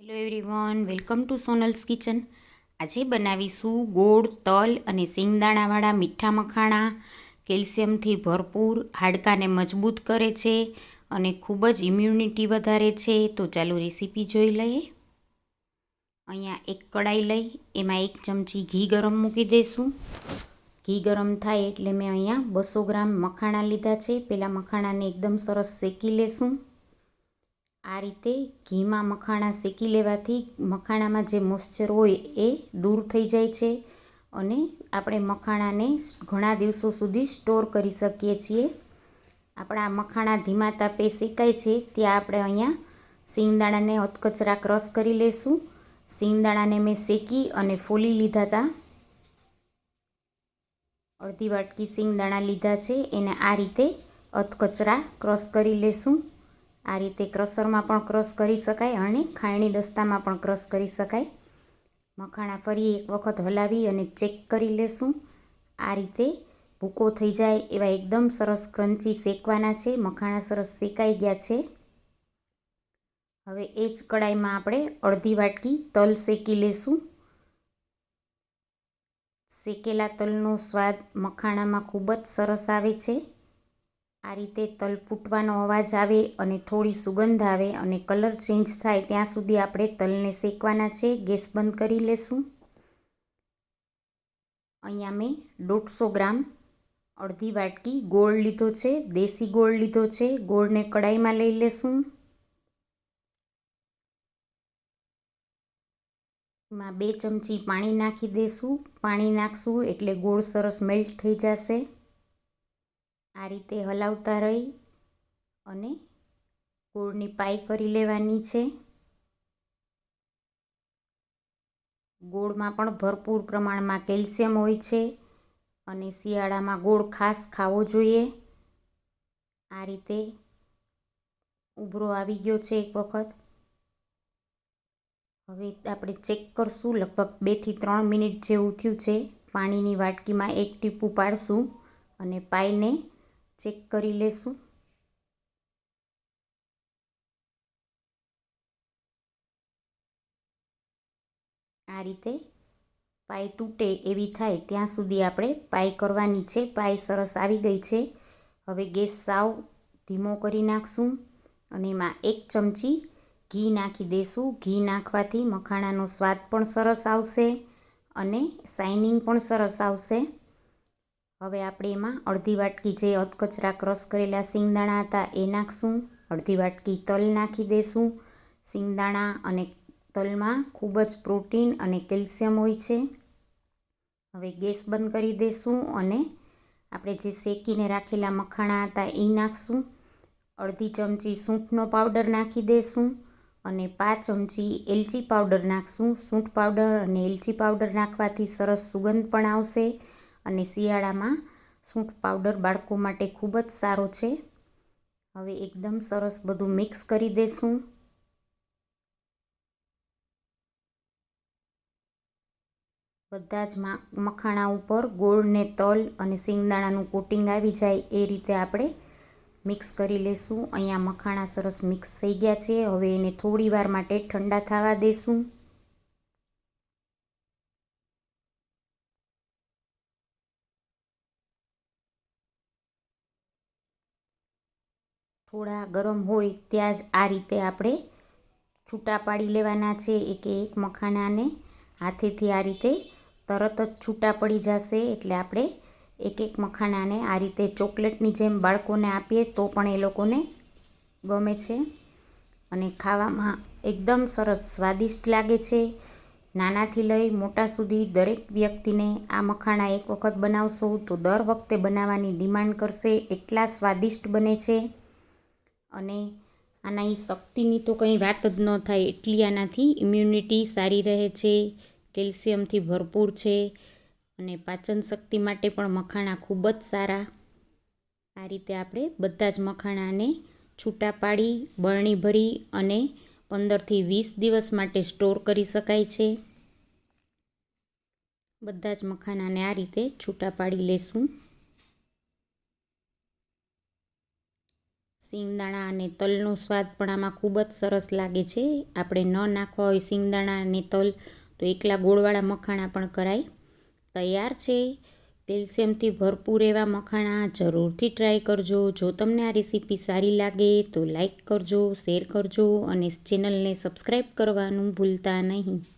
Hello everyone welcome to Sonal's kitchen આજે બનાવીશું ગોળ, તલ અને સિંગદાણાવાળા મીઠા મખાણા. કેલ્શિયમથી ભરપૂર, હાડકાને મજબૂત કરે છે અને ખૂબ જ ઇમ્યુનિટી વધારે છે. તો ચાલો રેસીપી જોઈ લઈએ. અહીંયા એક કડાઈ લઈ, એમાં એક ચમચી ઘી ગરમ મૂકી દઈશું ઘી ગરમ થાય એટલે મેં અહીંયા બસો ગ્રામ મખાણા લીધા છે. પહેલાં મખાણાને એકદમ સરસ શેકી લેશું. આ રીતે ઘીમાં મખાણા શેકી લેવાથી મખાણામાં જે મોઇશ્ચર હોય એ દૂર થઈ જાય છે અને આપણે મખાણાને ઘણા દિવસો સુધી સ્ટોર કરી શકીએ છીએ. આપણા મખાણા ધીમા તાપે શેકાય છે ત્યાં આપણે અહીંયા સિંગદાણાને હથકચરા ક્રશ કરી લઈશું સિંગદાણાને મેં શેકી અને ફોલી લીધા હતા અડધી વાટકી સિંગદાણા લીધા છે, એને આ રીતે અથકચરા ક્રશ કરી લેશું. આ રીતે ક્રશરમાં પણ ક્રશ કરી શકાય અને ખાયણી દસ્તામાં પણ ક્રશ કરી શકાય. મખાણા ફરી એક વખત હલાવી અને ચેક કરી લેશું. આ રીતે ભૂકો થઈ જાય એવા એકદમ સરસ ક્રન્ચી શેકવાના છે. મખાણા સરસ શેકાઈ ગયા છે. હવે એ જ કડાઈમાં આપણે અડધી વાટકી તલ શેકી લેશું. શેકેલા તલનો સ્વાદ મખાણામાં ખૂબ જ સરસ આવે છે. આ રીતે તલ ફૂટવાનો અવાજ આવે અને થોડી સુગંધ આવે અને કલર ચેન્જ થાય ત્યાં સુધી આપણે તલને શેકવાના છે. ગેસ બંધ કરી લેશું. અહીંયા મેં દોઢસો ગ્રામ અડધી વાટકી ગોળ લીધો છે. દેશી ગોળ લીધો છે. ગોળને કડાઈમાં લઈ લેશું. એમાં બે ચમચી પાણી નાખી દઈશું પાણી નાખશું એટલે ગોળ સરસ મેલ્ટ થઈ જશે. આ રીતે હલાવતા રહી અને ગોળની પાઈ કરી લેવાની છે. ગોળમાં પણ ભરપૂર પ્રમાણમાં કેલ્શિયમ હોય છે અને શિયાળામાં ગોળ ખાસ ખાવો જોઈએ. આ રીતે ઉભરો આવી ગયો છે એક વખત. હવે આપણે ચેક કરશું, લગભગ બેથી ત્રણ મિનિટ જેવું થયું છે. પાણીની વાટકીમાં એક ટીપું પાડશું અને પાઈને ચેક કરી લેશું. આ રીતે પાઈ તૂટે એવી થાય ત્યાં સુધી આપણે પાઈ કરવાની છે. પાઈ સરસ આવી ગઈ છે. હવે ગેસ સાવ ધીમો કરી નાખશું અને એમાં એક ચમચી ઘી નાખી દઈશું ઘી નાખવાથી મખાણાનો સ્વાદ પણ સરસ આવશે અને શાઇનિંગ પણ સરસ આવશે. હવે આપણે એમાં અડધી વાટકી જે અધકચરા ક્રશ કરેલા સિંગદાણા હતા એ નાખશું. અડધી વાટકી તલ નાખી દઈશું સિંગદાણા અને તલમાં ખૂબ જ પ્રોટીન અને કેલ્શિયમ હોય છે. હવે ગેસ બંધ કરી દઈશું અને આપણે જે શેકીને રાખેલા મખાણા હતા એ નાખશું. અડધી ચમચી સૂંઠનો પાવડર નાખી દઈશું અને પાંચ ચમચી એલચી પાવડર નાખશું. સૂંઠ પાવડર અને એલચી પાવડર નાખવાથી સરસ સુગંધ પણ આવશે. અને શિયાળામાં સૂંઠ પાવડર બાળકો માટે ખૂબ જ સારો છે. હવે એકદમ સરસ બધું મિક્સ કરી દેશું. બધા જ મખાણા ઉપર ગોળને તલ અને સિંગદાણાનું કોટિંગ આવી જાય એ રીતે આપણે મિક્સ કરી લેશું. અહીંયા મખાણા સરસ મિક્સ થઈ ગયા છે. હવે એને થોડી વાર માટે ઠંડા થવા દેશું. થોડા ગરમ હોય ત્યાં જ આ રીતે આપણે છૂટા પાડી લેવાના છે. એક એક મખાનાને હાથેથી આ રીતે તરત જ છૂટા પડી જશે. એટલે આપણે એક એક મખાનાને આ રીતે ચોકલેટની જેમ બાળકોને આપીએ તો પણ એ લોકોને ગમે છે. અને ખાવામાં એકદમ સરસ સ્વાદિષ્ટ લાગે છે. નાનાથી લઈ મોટા સુધી દરેક વ્યક્તિને આ મખાણા એક વખત બનાવશો તો દર વખતે બનાવવાની ડિમાન્ડ કરશે. એટલા સ્વાદિષ્ટ બને છે. અને આના એ શક્તિની તો કંઈ વાત જ ન થાય, એટલી આનાથી ઇમ્યુનિટી સારી રહે છે, કેલ્શિયમથી ભરપૂર છે અને પાચન શક્તિ માટે પણ મખાણા ખૂબ જ સારા. આ રીતે આપણે બધા જ મખાણાને છૂટા પાડી, બરણી ભરી અને પંદરથી વીસ દિવસ માટે સ્ટોર કરી શકાય છે. બધા જ મખાનાને આ રીતે છૂટા પાડી લેશું. સિંગદાણા અને તલનો સ્વાદ પણ આમાં ખૂબ જ સરસ લાગે છે. આપણે ન નાખવા હોય સિંગદાણા અને તલ, તો એકલા ગોળવાળા મખાણા પણ કરાય. તૈયાર છે. કેલ્શિયમથી ભરપૂર એવા મખાણા જરૂરથી ટ્રાય કરજો. જો તમને આ રેસીપી સારી લાગે તો લાઈક કરજો, શેર કરજો અને ચેનલને સબસ્ક્રાઈબ કરવાનું ભૂલતા નહીં.